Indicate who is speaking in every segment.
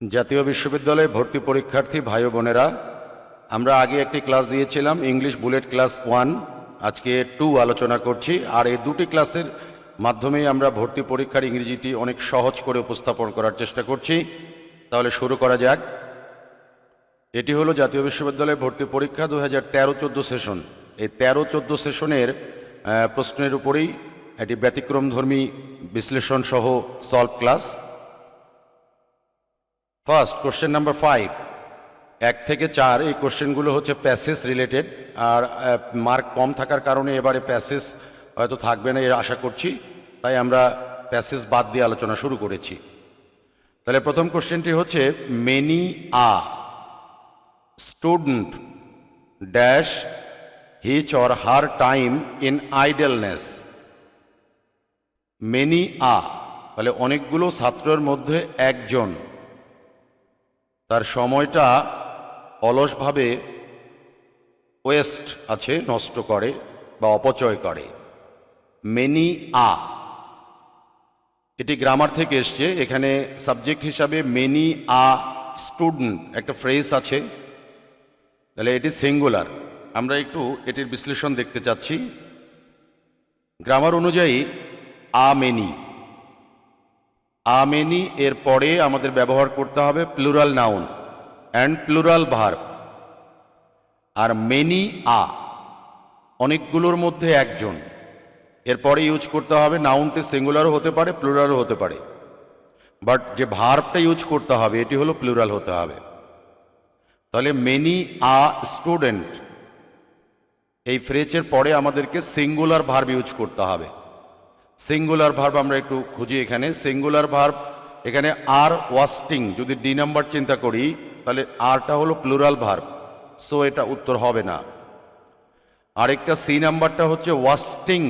Speaker 1: জাতীয় বিশ্ববিদ্যালয়ে ভর্তি পরীক্ষার্থী ভাই বোনেরা, আমরা আগে একটি ক্লাস দিয়েছিলাম ইংলিশ বুলেট ক্লাস ওয়ান আজকে টু আলোচনা করছি, আর এই দুটি ক্লাসের মাধ্যমেই আমরা ভর্তি পরীক্ষার ইংরেজিটি অনেক সহজ করে উপস্থাপন করার চেষ্টা করছি। তাহলে শুরু করা যাক। এটি হলো জাতীয় বিশ্ববিদ্যালয়ে ভর্তি পরীক্ষা দু হাজার তেরো চোদ্দ সেশন এই তেরো চোদ্দ সেশনের প্রশ্নের উপরেই একটি ব্যতিক্রমধর্মী বিশ্লেষণ সহ solve class first question number five এক থেকে চার, এই কোশ্চেনগুলো হচ্ছে প্যাসেজ রিলেটেড আর মার্ক কম থাকার কারণে এবারে প্যাসেজ হয়তো থাকবে না এর আশা করছি। তাই আমরা প্যাসেজ বাদ দিয়ে আলোচনা শুরু করেছি। তাহলে প্রথম কোশ্চেনটি হচ্ছে many a student dash his or her time in idleness many a তাহলে অনেকগুলো ছাত্রের মধ্যে একজন। তার সময়টা অলসভাবে ওয়েস্ট আছে, নষ্ট করে বা অপচয় করে। Many a. এটি গ্রামার থেকে এসছে। এখানে সাবজেক্ট হিসাবে মেনি আ স্টুডেন্ট একটা ফ্রেজ আছে। তাহলে এটি সিঙ্গুলার। আমরা একটু এটির বিশ্লেষণ দেখতে চাচ্ছি। গ্রামার অনুযায়ী আ মেনি। আমেনি এর পরে আমাদের ব্যবহার করতে হবে plural noun and plural verb R many a, অনেকগুলোর মধ্যে একজন। এরপরে ইউজ করতে হবে নাউনটি সিঙ্গুলারও হতে পারে প্লুরালও হতে পারে। বাট যে ভার্বটা ইউজ করতে হবে, এটি হলো প্লুরাল হতে হবে। তাহলে মেনি আ স্টুডেন্ট এই ফ্রেজের পরে আমাদেরকে সিঙ্গুলার ভার্ব ইউজ করতে হবে। সিঙ্গুলার ভার্ব আমরা একটু খুঁজি এখানে। সিঙ্গুলার ভার্ব এখানে আর ওয়াস্টিং যদি ডি নাম্বার চিন্তা করি, তাহলে আরটা হলো প্লুরাল ভার্ব সো এটা উত্তর হবে না। আরেকটা সি নাম্বারটা হচ্ছে ওয়াস্টিং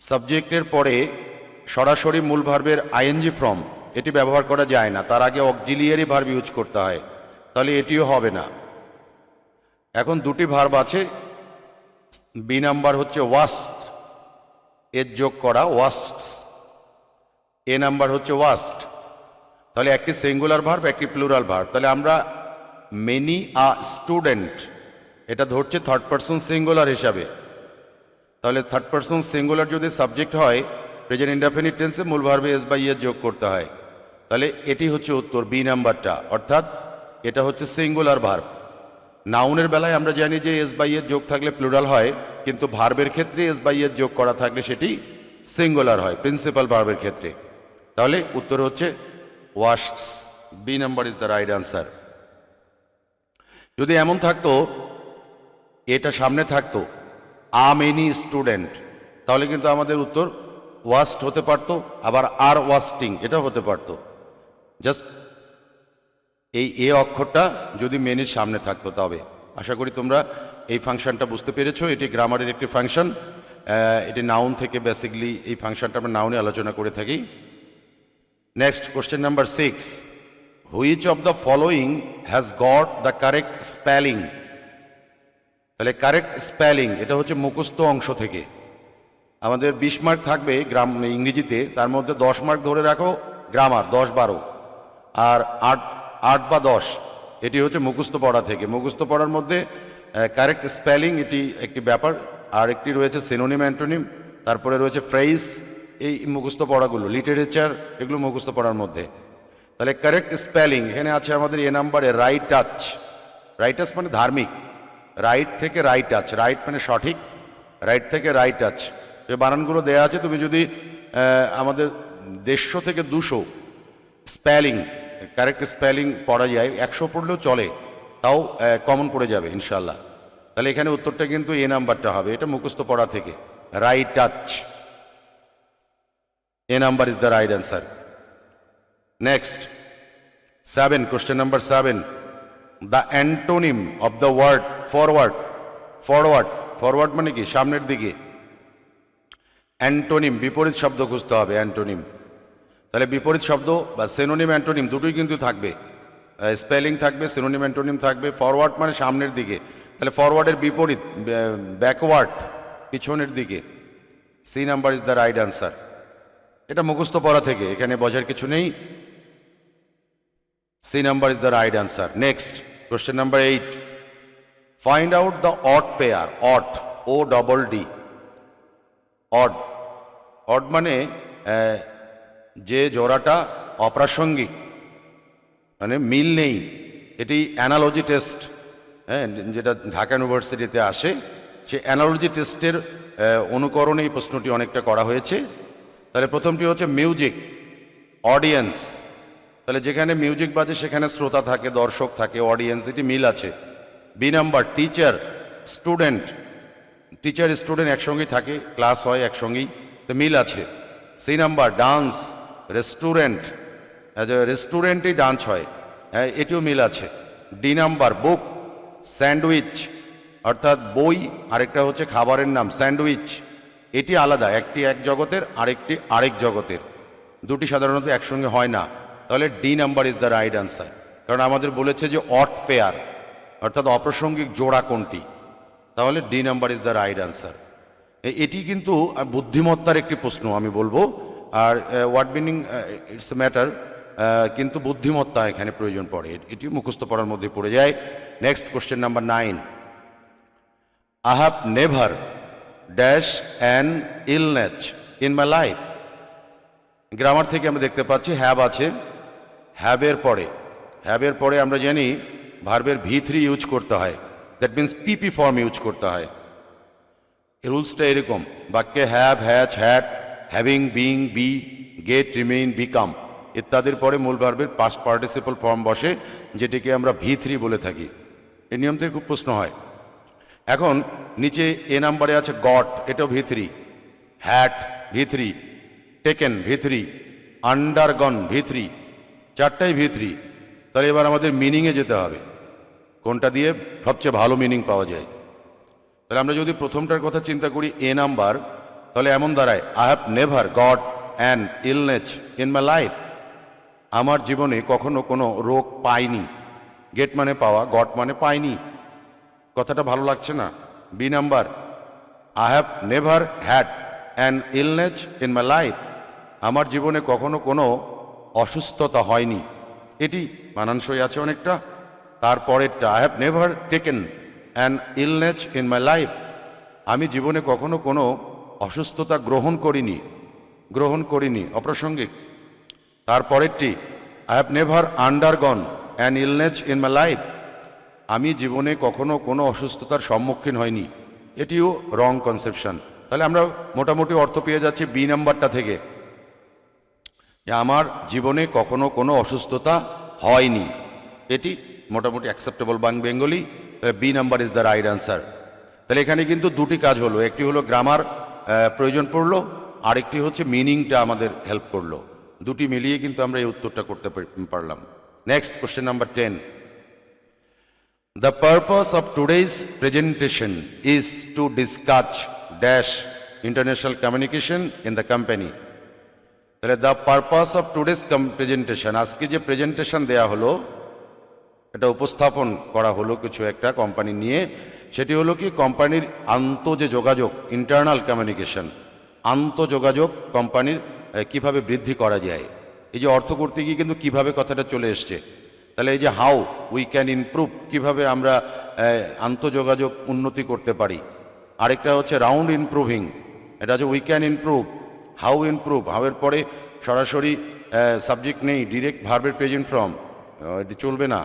Speaker 1: সাবজেক্টের পরে সরাসরি মূল ভার্বের আইএনজি ফর্ম এটি ব্যবহার করা যায় না, তার আগে অক্সিলিয়ারি ভার্ব ইউজ করতে হয়, তাহলে এটিও হবে না। এখন দুটি ভার্ব আছে বি নাম্বার হচ্ছে ওয়াস্ট এর যোগ করা ওয়াস্ট এ নাম্বার হচ্ছে ওয়াস্ট তাহলে একটি সিঙ্গুলার ভার্ব একটি প্লুরাল ভার্ব তাহলে আমরা মেনি আ স্টুডেন্ট এটা ধরছে থার্ড পার্সন সিঙ্গুলার হিসাবে। তাহলে থার্ড পার্সন সিঙ্গুলার যদি সাবজেক্ট হয় প্রেজেন্ট ইন্ডাফিনিট টেন্সে মূল ভার্বে এস বাই এর যোগ করতে হয়। তাহলে এটি হচ্ছে উত্তর বি নাম্বারটা। অর্থাৎ এটা হচ্ছে সিঙ্গুলার ভার্ব নাউনের বেলায় আমরা জানি যে এস বাই এর যোগ থাকলে প্লুরাল হয়। কিন্তু ভার্বের ক্ষেত্রে এস বাই এর যোগ করা থাকলে সেটি সিঙ্গুলার হয়, প্রিন্সিপাল ভার্বের ক্ষেত্রে। তাহলে উত্তর হচ্ছে ওয়াশস, B number is the right answer. যদি এমন থাকতো, এটা সামনে থাকতো, আ মেনি স্টুডেন্ট, তাহলে কিন্তু আমাদের উত্তর ওয়াস্ট হতে পারতো, আবার আর ওয়াস্টিং এটা হতে পারতো। জাস্ট এই এ অক্ষরটা যদি মেনির সামনে থাকতো তবে। আশা করি তোমরা এই ফাংশনটা বুঝতে পেরেছ? এটি গ্রামারের একটি ফাংশন। এটি নাউন থেকে বেসিকলি এই ফাংশনটা আমরা নাউনে আলোচনা করে থাকি। Next question number six which of the following has got the correct spelling তাহলে কারেক্ট স্পেলিং এটা হচ্ছে মুখস্থ অংশ থেকে। আমাদের বিশ মার্ক থাকবে গ্রাম, ইংরেজিতে, তার মধ্যে দশ মার্ক ধরে রাখো গ্রামার দশ বারো। আর আট আট বা দশ, এটি হচ্ছে মুখস্থ পড়া থেকে। মুখস্থ পড়ার মধ্যে কারেক্ট স্পেলিং এটি একটি ব্যাপার। আর একটি রয়েছে সিনোনিম অ্যান্টোনিম তারপরে রয়েছে ফ্রেজ এই মুখস্থ পড়াগুলো লিটারেচার এগুলো মুখস্থ পড়ার মধ্যে। তাহলে কারেক্ট স্পেলিং এখানে আছে আমাদের এ নাম্বারে রাইট টাচ রাইট টাচ মানে ধার্মিক। রাইট থেকে রাইট টাচ রাইট মানে সঠিক। রাইট থেকে রাইট টাচ যে বানানগুলো দেওয়া আছে, তুমি যদি আমাদের দেড়শো থেকে দুশো স্পেলিং কারেক্ট স্পেলিং পড়া যায়, একশো পড়লেও চলে, তাও কমন পড়ে যাবে ইনশাল্লাহ তাহলে এখানে উত্তরটা কিন্তু এ নাম্বারটা হবে, এটা মুখস্থ পড়া থেকে। Right touch A number is the right answer next seven question number seven the antonym of the word forward forward forward মানে কি? সামনের দিকে। অ্যান্টোনিম বিপরীত শব্দ খুঁজতে হবে অ্যান্টোনিম তাহলে বিপরীত শব্দ বা সেনোনিম অ্যান্টোনিম দুটোই কিন্তু থাকবে। স্পেলিং থাকবে সেনোনিম অ্যান্টোনিম থাকবে। ফরওয়ার্ড মানে সামনের দিকে। তাহলে ফরওয়ার্ডের বিপরীত ব্যাকওয়ার্ড পিছনের দিকে C number is the right answer এটা মুখস্থ পড়া থেকে, এখানে বোঝার কিছু নেই C number is the right answer. Next question number 8. Find out the odd pair. Odd. O double D. Odd. Odd মানে যে জোড়াটা অপ্রাসঙ্গিক মানে মিল নেই এটি অ্যানালজি টেস্ট যেটা ঢাকা ইউনিভার্সিটিতে আসে সে অ্যানালজি টেস্টের অনুকরণে এই প্রশ্নটি অনেকটা করা হয়েছে। তাহলে প্রথমটি হচ্ছে মিউজিক অডিয়েন্স তাহলে যেখানে মিউজিক বাজে সেখানে শ্রোতা থাকে দর্শক থাকে অডিয়েন্স এটি মিল আছে। B number teacher student teacher student একসঙ্গেই থাকে ক্লাস হয় একসঙ্গেই তো মিল আছে। সি নাম্বার ডান্স রেস্টুরেন্ট রেস্টুরেন্টেই ডান্স হয় হ্যাঁ, এটিও মিল আছে। ডি নাম্বার বুক স্যান্ডউইচ, অর্থাৎ বই, আরেকটা হচ্ছে খাবারের নাম, স্যান্ডউইচ। এটি আলাদা, একটি এক জগতের, আরেকটি আরেক জগতের। দুটি সাধারণত একসঙ্গে হয় না। তাহলে D number is the right answer কারণ আমাদের বলেছে যে অট ফেয়ার অর্থাৎ অপ্রাসঙ্গিক জোড়া কোনটি? তাহলে D number is the right answer এটি কিন্তু বুদ্ধিমত্তার একটি প্রশ্ন, আমি বলব। আর ওয়ার্ড মিনিং ইটস ম্যাটার কিন্তু বুদ্ধিমত্তা এখানে প্রয়োজন পড়ে। এটি মুখস্থ পড়ার মধ্যে পড়ে যায়। Next question number nine I have never dash an illness in my life grammar থেকে আমরা দেখতে পাচ্ছি হ্যাভ আছে হ্যাবের পরে। হ্যাবের পরে আমরা জানি ভার্বের ভি থ্রি ইউজ করতে হয়। That means PP form use করতে হয়। রুলসটা এরকম, বাক্যে have has had having being be get remain become ইত্যাদির পরে মূল ভার্বের পাস্ট পার্টিসিপল ফর্ম বসে, যেটিকে আমরা ভি থ্রি বলে থাকি। এই নিয়ম থেকে খুব প্রশ্ন হয়। এখন নিচে এ নাম্বারে আছে গট, এটাও V three. Had V three, taken V three, undergone V three, চারটাই V three. তাহলে এবার আমাদের মিনিংয়ে যেতে হবে। কোনটা দিয়ে সবচেয়ে ভালো মিনিং পাওয়া যায়। তাহলে আমরা যদি প্রথমটার কথা চিন্তা করি এ নাম্বার, তাহলে এমন দাঁড়ায় I have never got an illness in my life আমার জীবনে কখনো কোনো রোগ পাইনি। গেট মানে পাওয়া গট মানে পাইনি। কথাটা ভালো লাগছে না। B number I have never had an illness in my life আমার জীবনে কখনো কোনো অসুস্থতা হয়নি। এটি মানানসই আছে অনেকটা। তারপরেরটা I have never taken an illness in my life আমি জীবনে কখনো কোনো অসুস্থতা গ্রহণ করিনি। গ্রহণ করিনি, অপ্রাসঙ্গিক। তারপরেরটি I have never undergone an illness in my life আমি জীবনে কখনো কোনো অসুস্থতার সম্মুখীন হয়নি এটিও রং কনসেপশন তাহলে আমরা মোটামুটি অর্থ পেয়ে যাচ্ছি বি নাম্বারটা থেকে। আমার জীবনে কখনো কোনো অসুস্থতা হয়নি। এটি মোটামুটি অ্যাকসেপ্টেবল বাং বেঙ্গলি। তাহলে B number is the right answer তাহলে এখানে কিন্তু দুটি কাজ হলো। একটি হলো গ্রামার প্রয়োজন পড়ল। আরেকটি হচ্ছে মিনিংটা আমাদের হেল্প করল। দুটি মিলিয়ে কিন্তু আমরা এই উত্তরটা করতে পারলাম। Next question number ten The purpose of today's presentation is to discuss dash international communication in the company. তাহলে the purpose of today's presentation আজকে যে প্রেজেন্টেশন দেয়া হলো এটা উপস্থাপন করা হলো কিছু একটা কোম্পানি নিয়ে। সেটি হলো কি কোম্পানির আন্ত যে যোগাযোগ ইন্টারনাল কমিউনিকেশন আন্তঃযোগাযোগ কোম্পানির আহ, কীভাবে বৃদ্ধি করা যায়। এই যে অর্থ করতে গিয়ে কিন্তু কীভাবে কথাটা চলে এসছে? তাহলে এই যে হাউ উই ক্যান ইমপ্রুভ কীভাবে আমরা আন্তঃযোগাযোগ উন্নতি করতে পারি? আরেকটা হচ্ছে রাউন্ড ইমপ্রুভিং এটা হচ্ছে we can improve how improve হাউয়ের পরে সরাসরি সাবজেক্ট নেই ডিরেক্ট ভার্বের প্রেজেন্ট ফ্রম এটি চলবে না।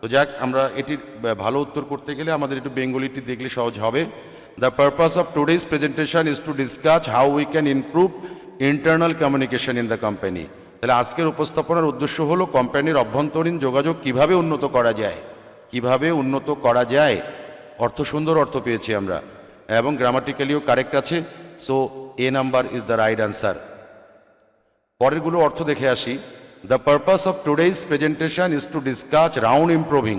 Speaker 1: তো যাক, আমরা এটির ভালো উত্তর করতে গেলে আমাদের একটু বেঙ্গলিটি দেখলে সহজ হবে। The purpose of today's presentation is to discuss how we can improve internal communication in the company তাহলে আজকের উপস্থাপনার উদ্দেশ্য হলো কোম্পানির অভ্যন্তরীণ যোগাযোগ কীভাবে উন্নত করা যায়। কীভাবে উন্নত করা যায়, অর্থ সুন্দর অর্থ পেয়েছি আমরা। এবং গ্রামাটিক্যালিও কারেক্ট আছে। So A number is the right answer পরেরগুলো অর্থ দেখে আসি। The purpose of today's presentation is to discuss round improving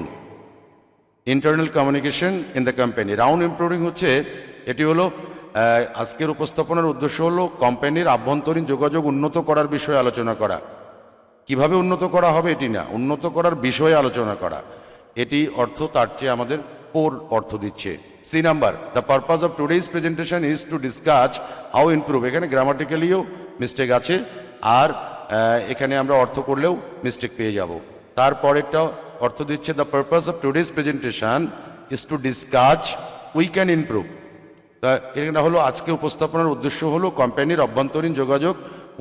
Speaker 1: internal communication in the company round improving হচ্ছে, এটি হলো আজকের উপস্থাপনার উদ্দেশ্য হলো কোম্পানির আভ্যন্তরীণ যোগাযোগ উন্নত করার বিষয়ে আলোচনা করা। কীভাবে উন্নত করা হবে এটি না, উন্নত করার বিষয়ে আলোচনা করা। এটি অর্থ তার চেয়ে আমাদের পোর অর্থ দিচ্ছে। C number the purpose of today's presentation is to discuss how improve এখানে গ্রামাটিক্যালিও মিস্টেক আছে, আর এখানে আমরা অর্থ করলেও মিস্টেক পেয়ে যাব। তারপরেরটা অর্থ দিচ্ছে the purpose of today's presentation is to discuss we can improve তা এটা হলো আজকে উপস্থাপনার উদ্দেশ্য হলো কোম্পানির অভ্যন্তরীণ যোগাযোগ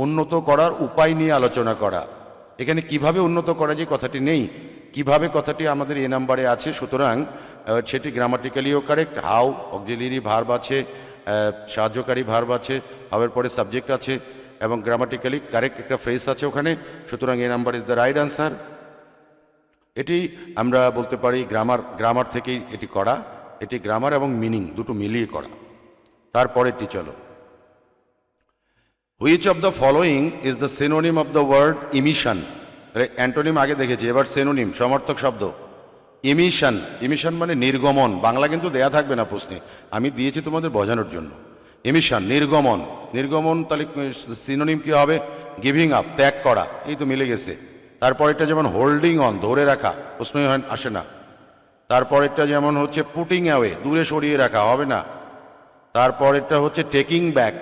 Speaker 1: উন্নত করার উপায় নিয়ে আলোচনা করা। এখানে কীভাবে উন্নত করা যে কথাটি নেই। কীভাবে কথাটি আমাদের এ নাম্বারে আছে, সুতরাং সেটি গ্রামাটিক্যালিও কারেক্ট হাউ অক্সিলিয়ারি ভার্ব আছে সাহায্যকারী ভার্ব আছে হাউয়ের পরে সাবজেক্ট আছে, এবং গ্রামাটিক্যালি কারেক্ট একটা ফ্রেজ আছে ওখানে, সুতরাং A number is the right answer এটি আমরা বলতে পারি গ্রামার গ্রামার থেকেই এটি করা। এটি গ্রামার এবং মিনিং দুটো মিলিয়ে করা। তারপরেরটি চলো। Which of the following is the synonym of the word emission antonym আগে দেখেছি, এবার সেনোনিম সমর্থক শব্দ। ইমিশন ইমিশন মানে নির্গমন, বাংলা কিন্তু দেয়া থাকবে না প্রশ্নে। আমি দিয়েছি তোমাদের বোঝানোর জন্য। ইমিশন নির্গমন নির্গমন তাহলে সিনোনিম কী হবে? গিভিং আপ ত্যাগ করা, এই তো মিলে গেছে। তারপরেরটা যেমন হোল্ডিং অন ধরে রাখা, প্রশ্নই হয়, আসে না। তারপরেরটা যেমন হচ্ছে পুটিং অ্যাওয়ে দূরে সরিয়ে রাখা, হবে না। তারপরেরটা হচ্ছে টেকিং ব্যাক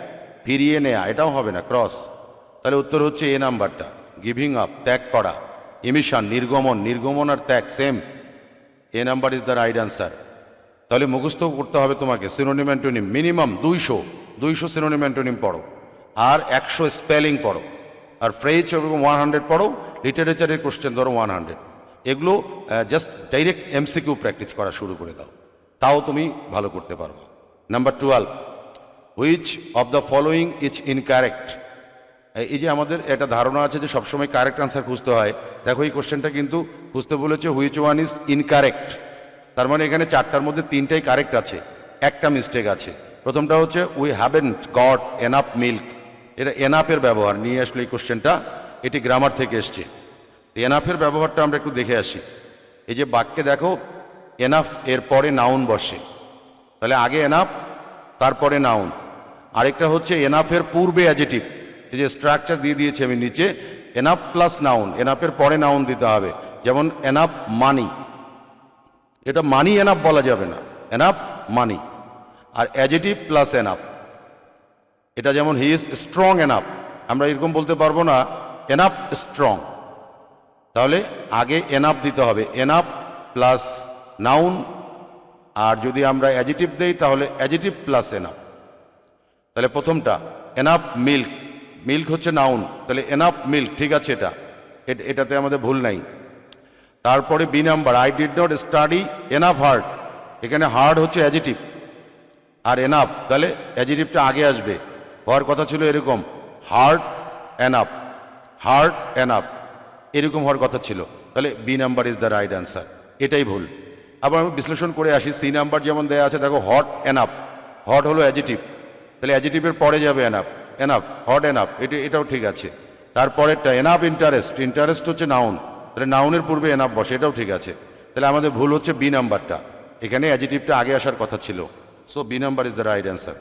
Speaker 1: ফিরিয়ে নেয়া, এটাও হবে না ক্রস তাহলে উত্তর হচ্ছে এ নাম্বারটা গিভিং আপ ত্যাগ করা ইমিশন নির্গমন নির্গমন আর ত্যাগ same A number is the right answer তাহলে মুখস্থ করতে হবে তোমাকে সিনোনিম অ্যান্টোনিম মিনিমাম দুইশো দুইশো সিনোনিম অ্যান্টোনিম পড়ো, আর একশো স্পেলিং পড়ো, আর ফ্রেজ এবং ওয়ান হান্ড্রেড পড়ো লিটারেচারের কোশ্চেন ধরো ওয়ান হান্ড্রেড এগুলো জাস্ট ডাইরেক্ট এমসিকিউ প্র্যাকটিস করা শুরু করে দাও, তাও তুমি ভালো করতে পারবে। Number twelve which of the following is incorrect এই যে আমাদের একটা ধারণা আছে যে সবসময় কারেক্ট আনসার খুঁজতে হয়। দেখো, এই কোশ্চেনটা কিন্তু খুঁজতে বলেছে হুইচ ওয়ান ইজ ইনকারেক্ট তার মানে এখানে চারটার মধ্যে তিনটাই কারেক্ট আছে। একটা মিস্টেক আছে। প্রথমটা হচ্ছে we haven't got enough milk এটা এনাফের ব্যবহার। নিয়ে আসলো এই কোশ্চেনটা এটি গ্রামার থেকে এসছে। এনাফের ব্যবহারটা আমরা একটু দেখে আসি। এই যে বাক্যে দেখো এনাফ এর পরে নাউন বসে। তাহলে আগে এনাফ তারপরে নাউন আরেকটা হচ্ছে এনাফের পূর্বে অ্যাজেটিভ এই যে স্ট্রাকচার দিয়ে দিয়েছি আমি নিচে এনাফ প্লাস নাউন এনাফের পরে নাউন দিতে হবে। যেমন এনাফ মানি এটা মানি এনাফ বলা যাবে না। এনাফ মানি আর অ্যাজেটিভ প্লাস এনাফ এটা যেমন হি ইজ স্ট্রং এনাফ আমরা এরকম বলতে পারব না এনাফ স্ট্রং তাহলে আগে এনাফ দিতে হবে। এনাফ প্লাস নাউন আর যদি আমরা অ্যাজিটিভ দেই, তাহলে অ্যাজিটিভ প্লাস এনাফ তাহলে প্রথমটা এনাফ মিল্ক মিল্ক হচ্ছে নাউন তাহলে এনাফ মিল্ক ঠিক আছে এটা। এটাতে আমাদের ভুল নাই। তারপরে B number I did not study enough hard এখানে হার্ড হচ্ছে অ্যাজিটিভ আর এনাফ তাহলে অ্যাজিটিভটা আগে আসবে। হওয়ার কথা ছিল এরকম হার্ড এনাফ হার্ড এনাফ এরকম হওয়ার কথা ছিল। তাহলে B number is the right answer এটাই ভুল। আবার আমি বিশ্লেষণ করে আসি সি নাম্বার যেমন দেয়া আছে, দেখো হট এনাফ হট হলো অ্যাজিটিভ তাহলে অ্যাজিটিভের পরে যাবে এনাফ এনাফ হট এনাফ এটা এটাও ঠিক আছে। তারপরেরটা এনাফ ইন্টারেস্ট ইন্টারেস্ট হচ্ছে নাউন তাহলে নাউনের পূর্বে এনাফ বসে, এটাও ঠিক আছে। তাহলে আমাদের ভুল হচ্ছে বি নাম্বারটা এখানে অ্যাজিটিভটা আগে আসার কথা ছিল। So B number is the right answer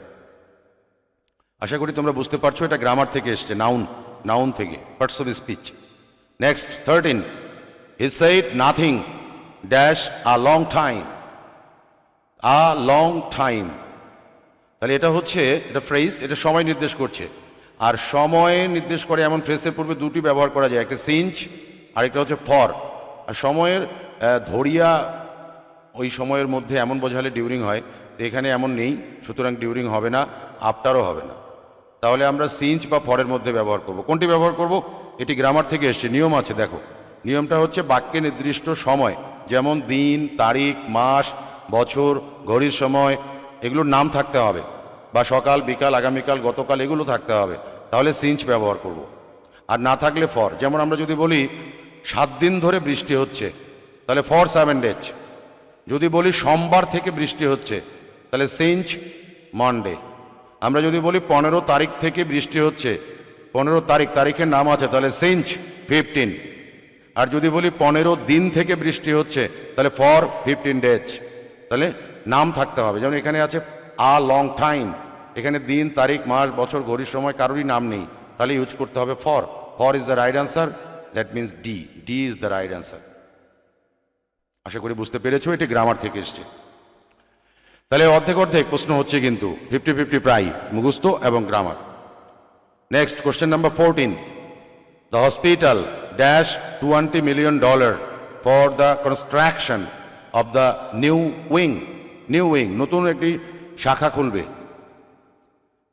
Speaker 1: আশা করি তোমরা বুঝতে পারছ, এটা গ্রামার থেকে এসছে নাউন নাউন থেকে parts of speech next thirteen he said nothing dash a long time a long time তাহলে এটা হচ্ছে, এটা ফ্রেজ এটা সময় নির্দেশ করছে। আর সময় নির্দেশ করে এমন ফ্রেজের পূর্বে দুটি ব্যবহার করা যায়, একটা সিঞ্চ আরেকটা হচ্ছে ফর আর সময়ের ধরিয়া ওই সময়ের মধ্যে এমন বোঝালে ডিউরিং হয় তো এখানে এমন নেই, সুতরাং ডিউরিং হবে না আফটারও হবে না। তাহলে আমরা সিঞ্চ বা ফরের মধ্যে ব্যবহার করব। কোনটি ব্যবহার করব? এটি গ্রামার থেকে এসছে, নিয়ম আছে, দেখো। নিয়মটা হচ্ছে বাক্যে নির্দিষ্ট সময়। যেমন দিন, তারিখ, মাস, বছর, ঘড়ির সময়, এগুলোর নাম থাকতে হবে। বা সকাল, বিকাল, আগামীকাল, গতকাল এগুলো থাকতে হবে। তাহলে সিঞ্চ ব্যবহার করব। আর না থাকলে ফর। যেমন আমরা যদি বলি, সাত দিন ধরে বৃষ্টি হচ্ছে, তাহলে ফর সেভেন ডেজ। যদি বলি, সোমবার থেকে বৃষ্টি হচ্ছে, তাহলে সিঞ্চ মন্ডে। আমরা যদি বলি, পনেরো তারিখ থেকে বৃষ্টি হচ্ছে, পনেরো তারিখ, তারিখের নাম আছে, তাহলে সিঞ্চ ফিফটিন। আর যদি বলি পনেরো দিন থেকে বৃষ্টি হচ্ছে, তাহলে ফর ফিফটিন ডেজ তাহলে নাম থাকতে হবে। যেমন এখানে আছে আ লং টাইম এখানে দিন, তারিখ, মাস, বছর, ঘড়ির সময় কারোরই নাম নেই, তাহলে ইউজ করতে হবে for for is the right answer that means D D is the right answer আশা করি বুঝতে পেরেছ, এটি গ্রামার থেকে এসছে। তাহলে অর্ধেক অর্ধেক প্রশ্ন হচ্ছে কিন্তু ফিফটি ফিফটি প্রায়, মুখস্থ এবং grammar next question number fourteen the hospital dash twenty million dollar for the construction of the new wing new wing নতুন একটি শাখা খুলবে।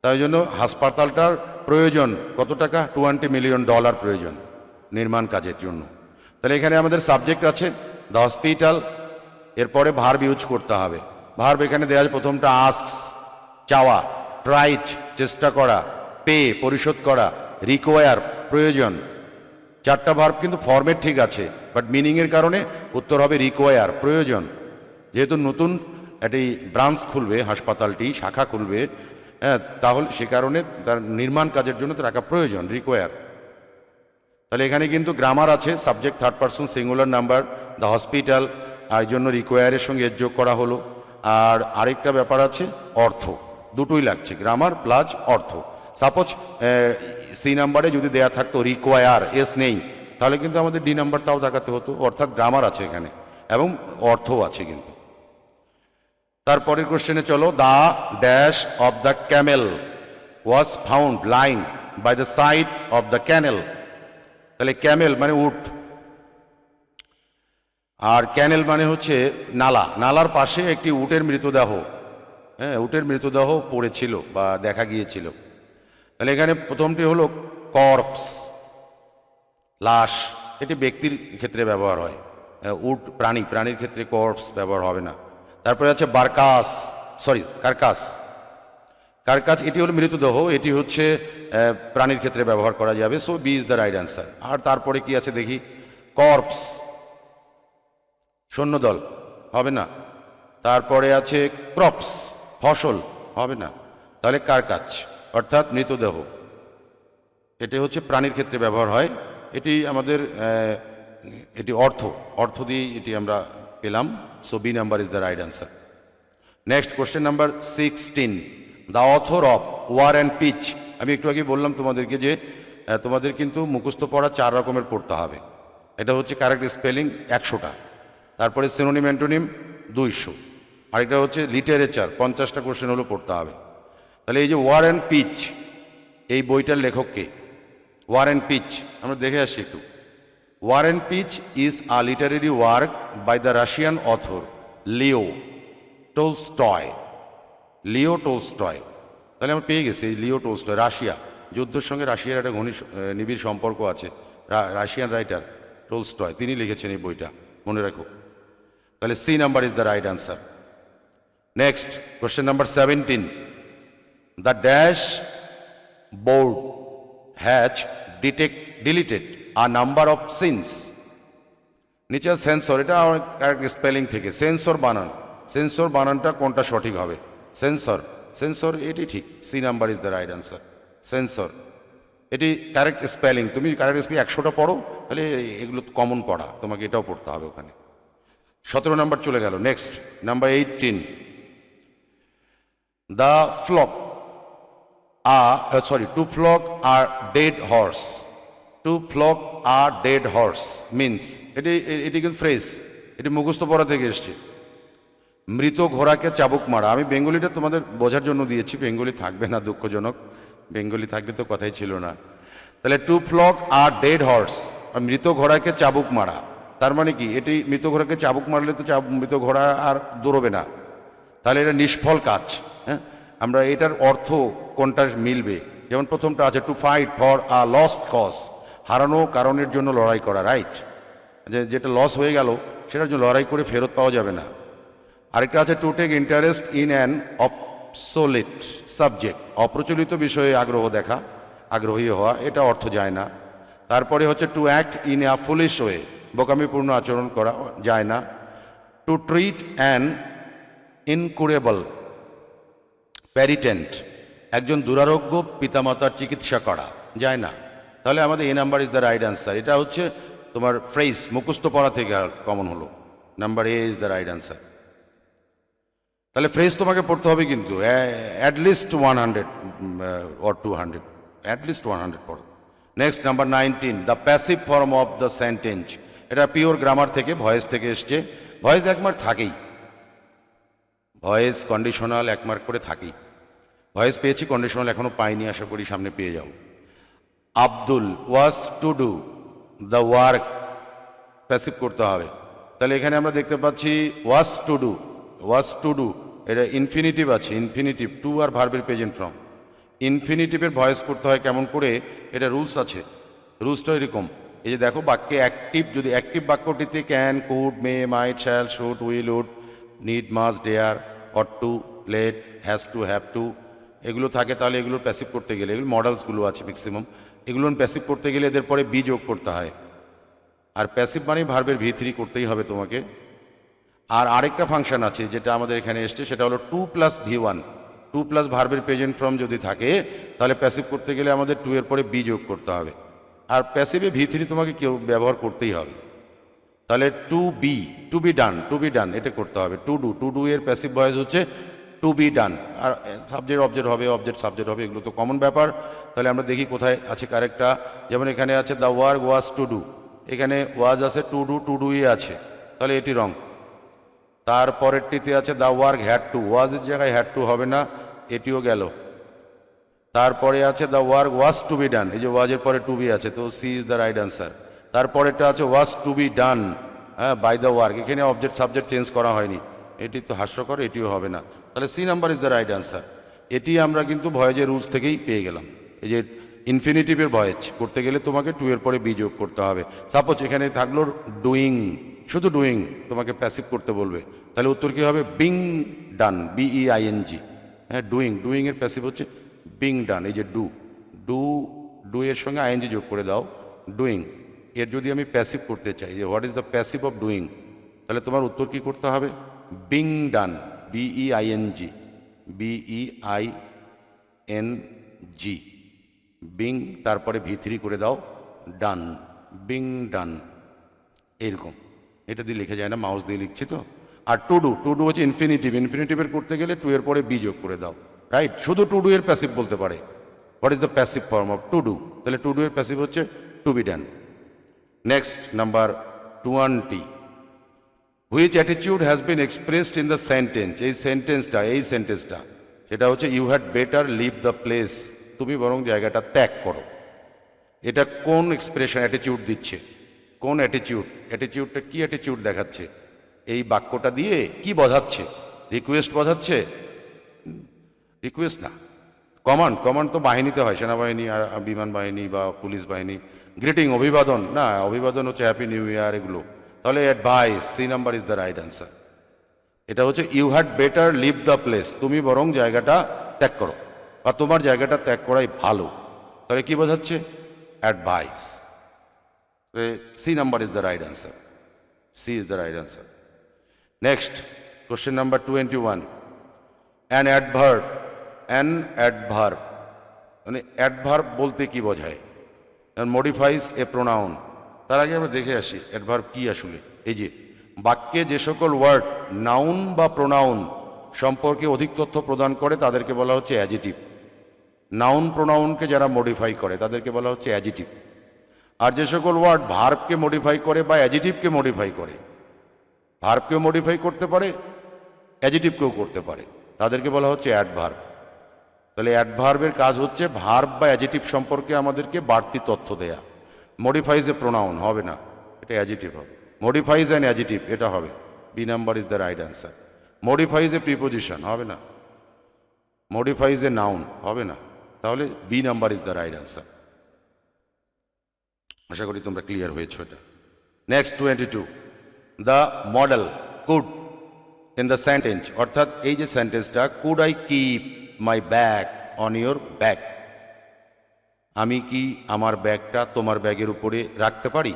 Speaker 1: তাই জন্য হাসপাতালটার প্রয়োজন, কত টাকা? টোয়েন্টি মিলিয়ন ডলার প্রয়োজন নির্মাণ কাজের জন্য। তাহলে এখানে আমাদের সাবজেক্ট আছে দ্য হসপিটাল এরপরে ভার্ব ইউজ করতে হবে। ভার্ব এখানে দেওয়া প্রথমটা আস্কস চাওয়া ট্রাইট চেষ্টা করা পে পরিশোধ করা রিকোয়ার প্রয়োজন। চারটা ভার্ব কিন্তু ফর্মেট ঠিক আছে বাট মিনিংয়ের কারণে উত্তর হবে রিকোয়ার প্রয়োজন। যেহেতু নতুন একটি ব্রাঞ্চ খুলবে, হাসপাতালটি, শাখা খুলবে হ্যাঁ তাহলে সে কারণে তার নির্মাণ কাজের জন্য রাখা প্রয়োজন রিকোয়ার তাহলে এখানে কিন্তু গ্রামার আছে subject third person singular number the hospital আর জন্য রিকোয়ারের সঙ্গে যোগ করা হলো। আর আরেকটা ব্যাপার আছে, অর্থ। দুটোই লাগছে গ্রামার প্লাস অর্থ। সাপোজ সি নাম্বারে যদি দেয়া থাকতো রিকোয়ার এস নেই, তাহলে কিন্তু আমাদের ডি নাম্বার তাও দেখাতে হতো, অর্থাৎ গ্রামার আছে এখানে, এবং অর্থও আছে কিন্তু। তারপরের কোশ্চেনে চলো the dash of the camel was found lying by the side of the canal তাহলে ক্যামেল মানে উট, আর ক্যানেল মানে হচ্ছে নালা, নালার পাশে একটি উটের মৃতদেহ হ্যাঁ উটের মৃতদেহ পড়েছিল বা দেখা গিয়েছিল। তাহলে এখানে প্রথমটি হলো কর্পস লাশ। এটি ব্যক্তির ক্ষেত্রে ব্যবহার হয়। উট, প্রাণী, প্রাণীর ক্ষেত্রে কর্পস ব্যবহার হবে না। তারপরে আছে বারকাস সরি কার্কাস। কার্কাস, এটি হলো মৃতদেহ, এটি হচ্ছে প্রাণীর ক্ষেত্রে ব্যবহার করা যাবে। So B is the right answer আর তারপরে কি আছে দেখি? কর্পস সৈন্যদল, হবে না। তারপরে আছে ক্রপস ফসল, হবে না। তাহলে কারকাচ অর্থাৎ মৃতদেহ। এটি হচ্ছে প্রাণীর ক্ষেত্রে ব্যবহার হয়। এটি আমাদের এটি অর্থ। অর্থ দিয়ে এটি আমরা পেলাম। So B number is the right answer next question number sixteen the author of war and peace আমি একটু আগে বললাম তোমাদেরকে যে তোমাদের কিন্তু মুখস্থ পড়া চার রকমের পড়তে হবে। এটা হচ্ছে কারেক্ট স্পেলিং একশোটা। তারপরে সিনোনিম অ্যান্টোনিম দুইশো। আরেকটা হচ্ছে লিটারেচার পঞ্চাশটা কোশ্চেন হলো পড়তে হবে। তাহলে এই যে ওয়ার অ্যান্ড পিচ, এই বইটার লেখককে ওয়ার অ্যান্ড পিচ, আমরা দেখে আসছি একটু। War and peace is a literary work by the Russian author Leo Tolstoy. Leo Tolstoy. তাহলে আমরা পেয়ে গেছি এই লিও টোলস্টয়, রাশিয়া। যুদ্ধের সঙ্গে রাশিয়ার একটা ঘনিষ্ঠ নিবিড় সম্পর্ক আছে রাশিয়ান রাইটার টোলস্টয়, তিনি লিখেছেন এই বইটা, মনে রাখো। তাহলে C number is the right answer. Next, question number seventeen. The dash board has detect deleted a number of scenes নিচে সেন্সর এটা স্পেলিং থেকে। সেন্সর বানান। সেন্সর বানানটা কোনটা সঠিক হবে? সেন্সর সেন্সর এটি ঠিক। C number is the right answer censor এটি কারেক্ট স্পেলিং তুমি কারেক্ট স্পেলিং একশোটা পড়ো, তাহলে এগুলো কমন পড়া। তোমাকে এটাও পড়তে হবে ওখানে। সতেরো নাম্বার চলে গেল। Next number eighteen the flock are uh, sorry to flog are dead horse. To flog are dead horse means এটি এটি কিন্তু ফ্রেজ এটি মুখস্থ পড়া থেকে এসছে। মৃত ঘোড়াকে চাবুক মারা। আমি বেঙ্গলিটা তোমাদের বোঝার জন্য দিয়েছি বেঙ্গলি থাকবে না দুঃখজনক। বেঙ্গলি থাকলে তো কথাই ছিল না। তাহলে to flog a dead horse আর মৃত ঘোড়াকে চাবুক মারা। তার মানে কি? এটি মৃত ঘোড়াকে চাবুক মারলে তো মৃত ঘোড়া আর দৌড়বে না। তাহলে এটা নিষ্ফল কাজ। আমরা এটার অর্থ কোনটা মিলবে? যেমন প্রথমটা আছে to fight for a lost cause হারানো কারণের জন্য লড়াই করা রাইট যে, যেটা লস হয়ে গেল, সেটার জন্য লড়াই করে ফেরত পাওয়া যাবে না। আরেকটা আছে to take interest in an obsolete subject অপ্রচলিত বিষয়ে আগ্রহ দেখা, আগ্রহী হওয়া, এটা অর্থ যায় না। তারপরে হচ্ছে to act in a foolish way বোকামিপূর্ণ আচরণ করা যায় না। To treat an incurable parent, একজন দুরারোগ্য পিতামাতার চিকিৎসা করা, যায় না। তাহলে আমাদের A number is the right answer এটা হচ্ছে তোমার ফ্রেজ মুখস্থ পড়া থেকে কমন হলো। Number A is the right answer তাহলে ফ্রেজ তোমাকে পড়তে হবে কিন্তু at least one hundred or two hundred at least one hundred পড়ো। Next number nineteen the passive form of the sentence এটা পিওর গ্রামার থেকে ভয়েস থেকে এসছে। ভয়েস এক মার্ক থাকেই। ভয়েস কন্ডিশনাল এক মার্ক করে থাকি। ভয়েস পেয়েছি কন্ডিশনাল এখনও পাইনি, আশা করি সামনে পেয়ে যাব। Abdul was to do the work passive করতে হবে। তাহলে এখানে আমরা দেখতে পাচ্ছি was to do was to do এটা ইনফিনিটিভ আছে ইনফিনিটিভ টু আর ভার্বের প্রেজেন্ট ফ্রম ইনফিনিটিভের ভয়েস করতে হয় কেমন করে, এটা রুলস আছে। রুলসটা এরকম, এই যে দেখো বাক্যে অ্যাক্টিভ যদি active বাক্যটিতে can could may might shall should will would need must dare ought to let has to have to এগুলো থাকে তাহলে এগুলো প্যাসিভ করতে গেলে, এগুলো মডেলসগুলো আছে ম্যাক্সিমাম এগুলো প্যাসিভ করতে গেলে এদের পরে বি যোগ করতে হয়। আর প্যাসিভ মানে ভার্বের ভি থ্রি করতেই হবে তোমাকে। আর আরেকটা ফাংশন আছে যেটা আমাদের এখানে এসছে, সেটা হলো to plus V one to plus ভার্বের প্রেজেন্ট ফর্ম যদি থাকে, তাহলে প্যাসিভ করতে গেলে আমাদের টু এর পরে বি যোগ করতে হবে। আর প্যাসিভে ভি থ্রি তোমাকে কেউ ব্যবহার করতেই হবে। তাহলে to be to be done to be done এটা করতে হবে টু ডু টু ডু এর প্যাসিভ ভয়েস হচ্ছে টু বি ডান আর সাবজেক্ট অবজেক্ট হবে অবজেক্ট সাবজেক্ট হবে, এগুলো তো কমন ব্যাপার। তাহলে আমরা দেখি কোথায় আছে কারেক্টটা, যেমন এখানে আছে the work was to do এখানে ওয়াজ আছে টু ডু টু ডুই আছে, তাহলে এটি রং তারপরেরটিতে আছে দ্য ওয়ার্ক হ্যাড টু ওয়াজের জায়গায় হ্যাড টু হবে না, এটিও গেল। তারপরে আছে the work was to be done এই যে ওয়াজের পরে টু বি আছে, তো C is the right answer তারপরেরটা আছে ওয়াজ টু বি ডান হ্যাঁ বাই দ্য ওয়ার্ক এখানে অবজেক্ট সাবজেক্ট চেঞ্জ করা হয়নি। এটি তো হাস্যকর, এটিও হবে না। তাহলে C number is the right answer এটি আমরা কিন্তু ভয়েজের রুলস থেকেই পেয়ে গেলাম। এই যে ইনফিনিটিভের ভয়েজ, করতে গেলে তোমাকে টু এর পরে বি যোগ করতে হবে। সাপোজ এখানে থাকল ডুইং শুধু ডুইং তোমাকে প্যাসিভ করতে বলবে। তাহলে উত্তর কী হবে? বিং ডান বিই আইএনজি হ্যাঁ ডুইং ডুইং এর প্যাসিভ হচ্ছে বিং ডান এই যে ডু ডু ডু এর সঙ্গে আইএনজি যোগ করে দাও। ডুইং এর যদি আমি প্যাসিভ করতে চাই, যে what is the passive of doing তাহলে তোমার উত্তর কি করতে হবে? Being done BE ING BE I N G being তারপরে ভি থ্রি করে দাও ডান বিং ডান এরকম। এটা দিয়ে লিখে যায় না মাউস দিয়ে লিখছি তো। আর টু ডু টু ডু হচ্ছে ইনফিনিটিভ ইনফিনিটিভের করতে গেলে টু এর পরে বি যোগ করে দাও রাইট শুধু টু ডু এর প্যাসিভ বলতে পারে। What is the passive form of to do তাহলে টু ডু এর প্যাসিভ হচ্ছে to be done next number twenty which attitude has been expressed in the sentence এই সেন্টেন্সটা এই সেন্টেন্সটা সেটা হচ্ছে you had better leave the place তুমি বরং জায়গাটা ত্যাগ করো। এটা কোন এক্সপ্রেশন অ্যাটিটিউড দিচ্ছে? কোন অ্যাটিটিউড অ্যাটিটিউডটা কি অ্যাটিটিউড দেখাচ্ছে? এই বাক্যটা দিয়ে কি বোঝাচ্ছে? রিকোয়েস্ট বোঝাচ্ছে? রিকোয়েস্ট না। কমান্ড কমান্ড তো বাহিনীতে হয়, সেনাবাহিনী আর বিমান বাহিনী বা পুলিশ বাহিনী। গ্রিটিং অভিবাদন না অভিবাদন হচ্ছে হ্যাপি নিউ ইয়ার এগুলো। তাহলে advice C number is the right answer এটা হচ্ছে you had better leave the place তুমি বরং জায়গাটা ত্যাগ করো। বা তোমার জায়গাটা ত্যাগ করাই ভালো। তাহলে কি বোঝাচ্ছে? Advice C number is the right answer C is the right answer next question number twenty one an adverb an adverb মানে অ্যাডভার্ব বলতে কি বোঝায়? মডিফাইস এ প্রোনাউন তার আগে আমরা দেখে আসি অ্যাডভার্ব কি আসলে? এই যে, বাক্যে যে সকল ওয়ার্ড নাউন বা প্রোনাউন সম্পর্কে অধিক তথ্য প্রদান করে, তাদেরকে বলা হচ্ছে অ্যাজিটিভ নাউন প্রোনাউনকে যারা মডিফাই করে, তাদেরকে বলা হচ্ছে অ্যাজিটিভ আর যে সকল ওয়ার্ড ভার্বকে মডিফাই করে বা অ্যাজিটিভকে মডিফাই করে ভার্বকেও মডিফাই করতে পারে অ্যাজিটিভকেও করতে পারে, তাদেরকে বলা হচ্ছে অ্যাডভার্ব তাহলে অ্যাডভার্বের কাজ হচ্ছে ভার্ব বা অ্যাজিটিভ সম্পর্কে আমাদেরকে বাড়তি তথ্য দেয়া। মডিফাইজ এ প্রোনাউন হবে না। এটা অ্যাজিটিভ হবে। মডিফাইজ অ্যান অ্যাজিটিভ এটা হবে। B number is the right answer modifies a preposition হবে না। মডিফাইজ এ নাউন হবে না। তাহলে B number is the right answer আশা করি তোমরা ক্লিয়ার হয়েছো এটা। Next twenty two the modal could in the sentence অর্থাৎ এই যে সেন্টেন্সটা could I keep my bag on your bag আমি কি আমার ব্যাগটা তোমার ব্যাগের উপরে রাখতে পারি?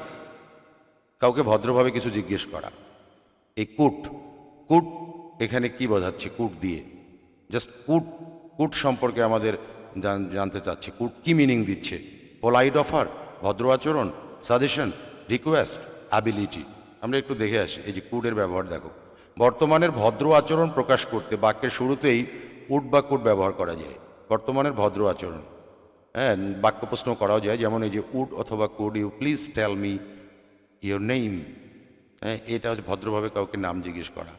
Speaker 1: কাউকে ভদ্রভাবে কিছু জিজ্ঞেস করা। এই কুট কুট এখানে কি বোঝাচ্ছে? কুট দিয়ে। জাস্ট কুট কুট সম্পর্কে আমাদের জান- জানতে চাচ্ছি। কুট কি মিনিং দিচ্ছে? পোলাইট অফার ভদ্র আচরণ সাজেশন রিকোয়েস্ট অ্যাবিলিটি আমরা একটু দেখে আসি। এই যে কুডের ব্যবহার দেখো। বর্তমানের ভদ্র আচরণ প্রকাশ করতে বাক্যের শুরুতেই উড বা কুড ব্যবহার করা যায়। বর্তমানের ভদ্র আচরণ। হ্যাঁ বাক্য প্রশ্ন করাও যায়, যেমন এই যে উড অথবা could you please tell me your name হ্যাঁ এটা হচ্ছে ভদ্রভাবে কাউকে নাম জিজ্ঞেস করা।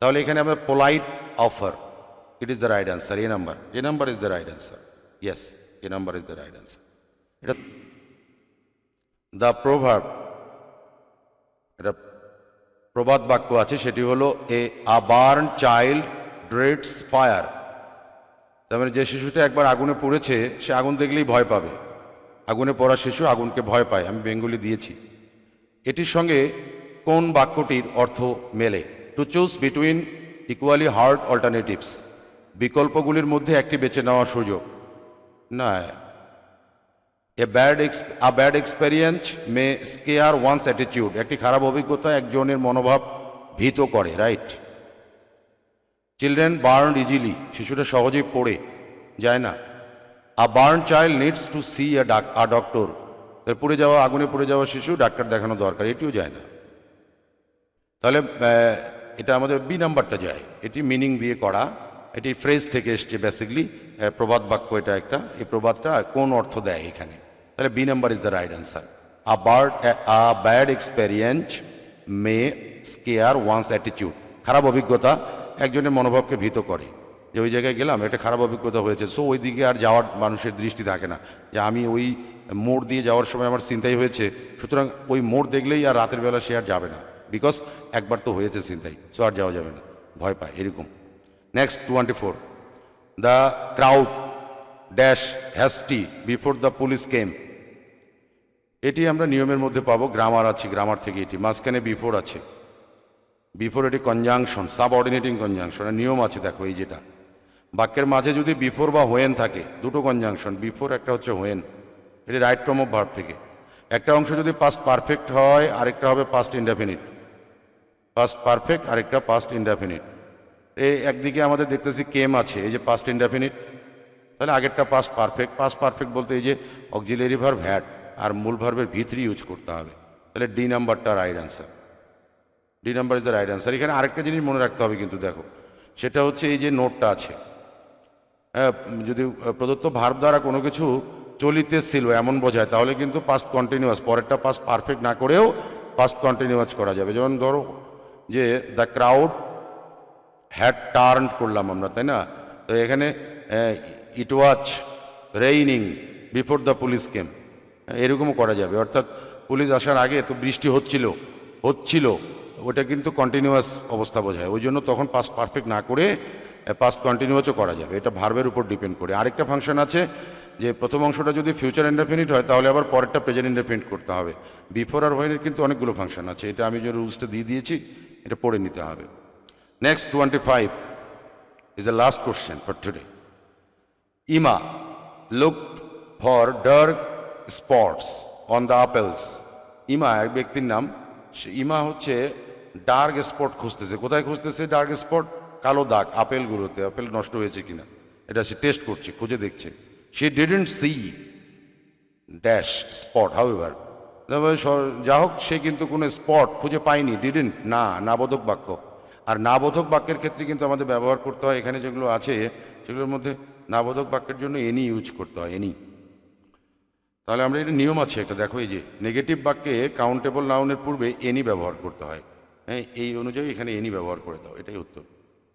Speaker 1: তাহলে এখানে আমরা polite offer it is the right answer A number A number is the right answer yes A number is the right answer এটা দ্য প্রভাব এটা প্রবাদ বাক্য আছে, সেটি হলো A a burn child dreads fire তার মানে যে শিশুটা একবার আগুনে পড়েছে, সে আগুন দেখলেই ভয় পাবে। আগুনে পড়া শিশু আগুনকে ভয় পায়, আমি বেঙ্গলি দিয়েছি। এটির সঙ্গে কোন বাক্যটির অর্থ মেলে? To choose between equally hard alternatives বিকল্পগুলির মধ্যে একটি বেছে নেওয়ার সুযোগ। না a bad a bad experience may scare one's attitude একটি খারাপ অভিজ্ঞতা একজনের মনোভাব ভীত করে রাইট চিলড্রেন বার্ন ইজিলি শিশুরা সহজেই পড়ে, যায় না। A burn child needs to see a duck a doctor পুড়ে যাওয়া, আগুনে পড়ে যাওয়া শিশু ডাক্তার দেখানো দরকার, এটিও যায় না। তাহলে এটা আমাদের বি নাম্বারটা যায়। এটি মিনিং দিয়ে করা, এটি ফ্রেজ থেকে এসছে বেসিকলি প্রবাদ বাক্য এটা একটা। এই প্রবাদটা কোন অর্থ দেয় এখানে? তাহলে B number is the right answer a bird a bad experience may scare one's attitude খারাপ অভিজ্ঞতা একজনের মনোভাবকে ভীত করে যে ওই জায়গায় গেলাম, একটা খারাপ অভিজ্ঞতা হয়েছে। সো ওই দিকে আর যাওয়ার মানুষের দৃষ্টি থাকে না। যে আমি ওই মোড় দিয়ে যাওয়ার সময় আমার চিন্তাই হয়েছে, সুতরাং ওই মোড় দেখলেই আর রাতের বেলা সে আর যাবে না। বিকজ একবার তো হয়েছে চিন্তাই সো আর যাওয়া যাবে না। ভয় পায়, এরকম। Next twenty four the crowd dash hasty before the police came এটি আমরা নিয়মের মধ্যে পাবো, গ্রামার আছে, গ্রামার থেকে এটি। মাঝখানে বিফোর আছে। বিফোর এটি কনজাংশন সাবঅর্ডিনেটিং কনজাংশন নিয়ম আছে দেখো এই যেটা। বাক্যের মাঝে যদি বিফোর বা হোয়েন থাকে, দুটো কনজাংশন বিফোর একটা হচ্ছে হোয়েন এটি রাইট ফ্রম অফ ভার্ব থেকে। একটা অংশ যদি পাস্ট পারফেক্ট হয়, আরেকটা হবে পাস্ট ইনডেফিনিট পাস্ট পারফেক্ট আরেকটা পাস্ট ইনডেফিনিট এই একদিকে আমাদের দেখতেছি কেম আছে, এই যে পাস্ট ইনডেফিনিট তাহলে আগেরটা পাস্ট পারফেক্ট পাস্ট পারফেক্ট বলতে এই যে অক্সিলারি ভার্ব হ্যাড আর মূল ভার্বের ভিতরি ইউজ করতে হবে। তাহলে ডি নাম্বারটা right answer D number is the right answer এখানে আরেকটা জিনিস মনে রাখতে হবে কিন্তু দেখো সেটা হচ্ছে এই যে নোটটা আছে। হ্যাঁ, যদি প্রদত্ত ভার্ব দ্বারা কোনো কিছু চলিতে চলিতেছিল এমন বোঝায় তাহলে কিন্তু পাস্ট কন্টিনিউয়াস পরেরটা পাস্ট পারফেক্ট না করেও পাস্ট কন্টিনিউয়াস করা যাবে। যেমন ধরো যে দ্য ক্রাউড হ্যাড টার্ন করলাম আমরা তাই না? তো এখানে it was raining before the police came এরকমও করা যাবে। অর্থাৎ পুলিশ আসার আগে তো বৃষ্টি হচ্ছিল হচ্ছিল। ওটা কিন্তু কন্টিনিউয়াস অবস্থা বোঝায়। ওই জন্য তখন পাস্ট পারফেক্ট না করে পাস্ট কন্টিনিউয়াসও করা যাবে। এটা ভার্বের উপর ডিপেন্ড করে। আরেকটা ফাংশন আছে যে প্রথম অংশটা যদি ফিউচার ইন্ডেফিনিট হয়, তাহলে আবার পরেরটা প্রেজেন্ট ইন্ডেফিনিট করতে হবে। বিফোর আর হোয়েনের কিন্তু অনেকগুলো ফাংশন আছে। এটা আমি যে রুলসটা দিয়ে দিয়েছি, এটা পড়ে নিতে হবে। Next twenty five is the last question for today Emma look for dark spots on the apples Emma, এক ব্যক্তির নাম, সে ইমা হচ্ছে ডার্ক স্পট খুঁজতেছে। কোথায় খুঁজতেছে ডার্ক স্পট কালো দাগ, আপেলগুলোতে। আপেল নষ্ট হয়েছে কিনা? এটা সে টেস্ট করছে, খুঁজে দেখছে। সে didn't see dash spot however যা হোক, সে কিন্তু কোনো স্পট খুঁজে পায়নি ডিডেন্ট না, নাবোধক বাক্য। আর নাবোধক বাক্যের ক্ষেত্রে কিন্তু আমাদের ব্যবহার করতে হয় এখানে যেগুলো আছে, সেগুলোর মধ্যে নাবোধক বাক্যের জন্য এনি ইউজ করতে হয় এনি তাহলে আমরা এটা নিয়ম আছে একটা, দেখো এই যে নেগেটিভ বাক্যে কাউন্টেবল নাউনের পূর্বে এনি ব্যবহার করতে হয়। হ্যাঁ এই অনুযায়ী এখানে এনি ব্যবহার করে দাও, এটাই উত্তর।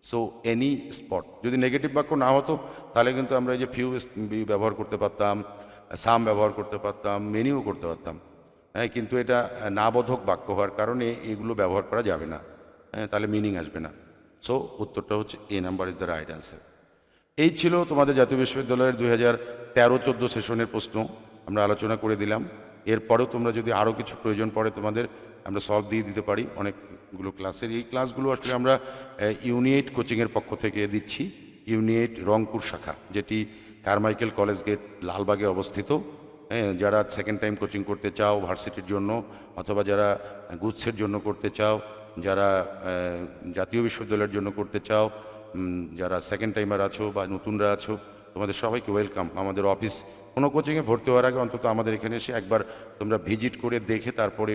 Speaker 1: সো এনি স্পট যদি নেগেটিভ বাক্য না হতো, তাহলে কিন্তু আমরা এই যে ফিউ ব্যবহার করতে পারতাম সাম ব্যবহার করতে পারতাম মেনিও করতে পারতাম। হ্যাঁ কিন্তু এটা নাবোধক বাক্য হওয়ার কারণে এগুলো ব্যবহার করা যাবে না। হ্যাঁ তাহলে মিনিং আসবে না। সো উত্তরটা হচ্ছে A number is the right answer এই ছিল তোমাদের জাতীয় বিশ্ববিদ্যালয়ের দুই হাজার তেরো, চোদ্দ সেশনের প্রশ্ন, আমরা আলোচনা করে দিলাম। এরপরেও তোমরা যদি আরও কিছু প্রয়োজন পড়ে তোমাদের, আমরা সলভ দিয়ে দিতে পারি অনেকগুলো ক্লাসের এই ক্লাসগুলো আসলে আমরা ইউনিয়েট কোচিংয়ের পক্ষ থেকে দিচ্ছি। ইউনিয়েট রংপুর শাখা, যেটি কারমাইকেল কলেজ গেট লালবাগে অবস্থিত। হ্যাঁ যারা সেকেন্ড টাইম কোচিং করতে চাও ভার্সিটির জন্য, অথবা যারা গুচ্ছের জন্য করতে চাও, যারা জাতীয় বিশ্ববিদ্যালয়ের জন্য করতে চাও যারা সেকেন্ড টাইমার আছো বা নতুনরা আছো তোমাদের সবাইকে ওয়েলকাম আমাদের অফিস কোনো কোচিংয়ে ভর্তি হওয়ার আগে অন্তত আমাদের এখানে এসে একবার তোমরা ভিজিট করে দেখে তারপরে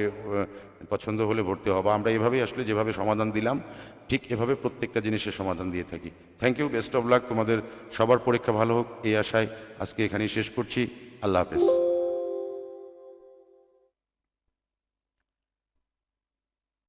Speaker 1: পছন্দ হলে ভর্তি হব। আমরা এভাবেই আসলে যেভাবে সমাধান দিলাম, ঠিক এভাবে প্রত্যেকটা জিনিসের সমাধান দিয়ে থাকি। Thank you best of luck তোমাদের সবার পরীক্ষা ভালো হোক, এই আশায় আজকে এখানেই শেষ করছি। আল্লাহ হাফেজ।